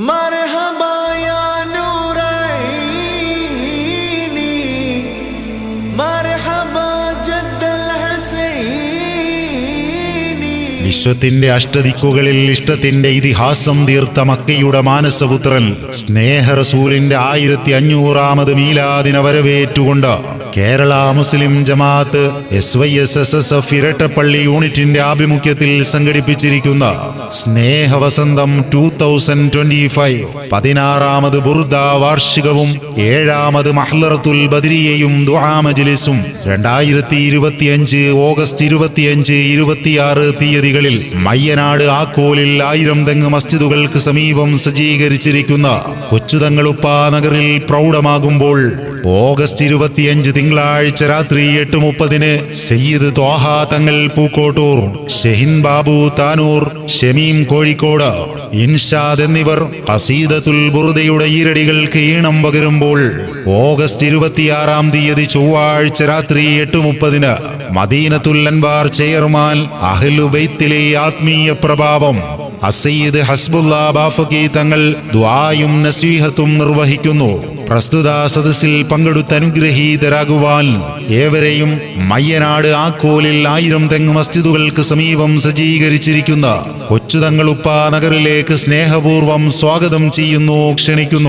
Marha വിശ്വത്തിന്റെ അഷ്ടദിക്കുകളിൽ ഇഷ്ടത്തിന്റെ ഇതിഹാസം തീർത്ത മക്കയുടെ മാനസപുത്രൻ സ്നേഹറസൂലിന്റെ ആയിരത്തി അഞ്ഞൂറാമത് മീലാദിന വരവേറ്റുകൊണ്ട് Kerala Muslim Jamaath S Y S S S F Irattappally യൂണിറ്റിന്റെ ആഭിമുഖ്യത്തിൽ സംഘടിപ്പിച്ചിരിക്കുന്ന സ്നേഹവസന്തം ടൂ തൗസൻഡ് ട്വന്റി ഫൈവ് പതിനാറാമത് ബുർദ വാർഷികവും ഏഴാമത് മഹ്ലറത്തുൽ ബദരിയയും ദുആ മജ്ലിസും രണ്ടായിരത്തി ഇരുപത്തിയഞ്ച് ഓഗസ്റ്റ് ഇരുപത്തിയഞ്ച് ഇരുപത്തിയാറ് തീയതികളിൽ മയ്യനാട് ആക്കോലിൽ ആയിരം തെങ്ങ് മസ്ജിദുകൾക്ക് സമീപം സജ്ജീകരിച്ചിരിക്കുന്ന കൊച്ചുതങ്ങളുപ്പ നഗറിൽ പ്രൗഢമാകുമ്പോൾ ഓഗസ്റ്റ് ഇരുപത്തിയഞ്ച് തിങ്കളാഴ്ച രാത്രി എട്ട് മുപ്പതിന് സയ്യിദ് ത്വാഹ തങ്ങൾ പൂക്കോട്ടൂർ ഷെഹിൻ ബാബു താനൂർ ഷമീം കോഴിക്കോട് ഇൻഷാദ് എന്നിവർ അസീദത്തുൽ ബുറുദയുടെ ഈരടികൾക്ക് ഈണം പകരുമ്പോൾ ഓഗസ്റ്റ് ഇരുപത്തിയാറാം തീയതി ചൊവ്വാഴ്ച രാത്രി എട്ട് മുപ്പതിന് മദീനത്തുൽ ചെയർമാൻ അഹ്ലുബൈത്തിലെ ആത്മീയ പ്രഭാവം. അസയ്യിദ് ഹസ്ബുല്ല ബാഫക്കി തങ്ങൾ ദ്വായും നസീഹത്തും നിർവഹിക്കുന്നു. പ്രസ്തുത സദസ്സിൽ പങ്കെടുത്ത് അനുഗ്രഹീതരാകുവാൻ ഏവരെയും മയ്യനാട് ആക്കോലിൽ ആയിരം തെങ്ങ് മസ്ജിദുകൾക്ക് സമീപം സജ്ജീകരിച്ചിരിക്കുന്ന കൊച്ചുതങ്ങളുപ്പ നഗറിലേക്ക് സ്നേഹപൂർവം സ്വാഗതം ചെയ്യുന്നു ക്ഷണിക്കുന്നു.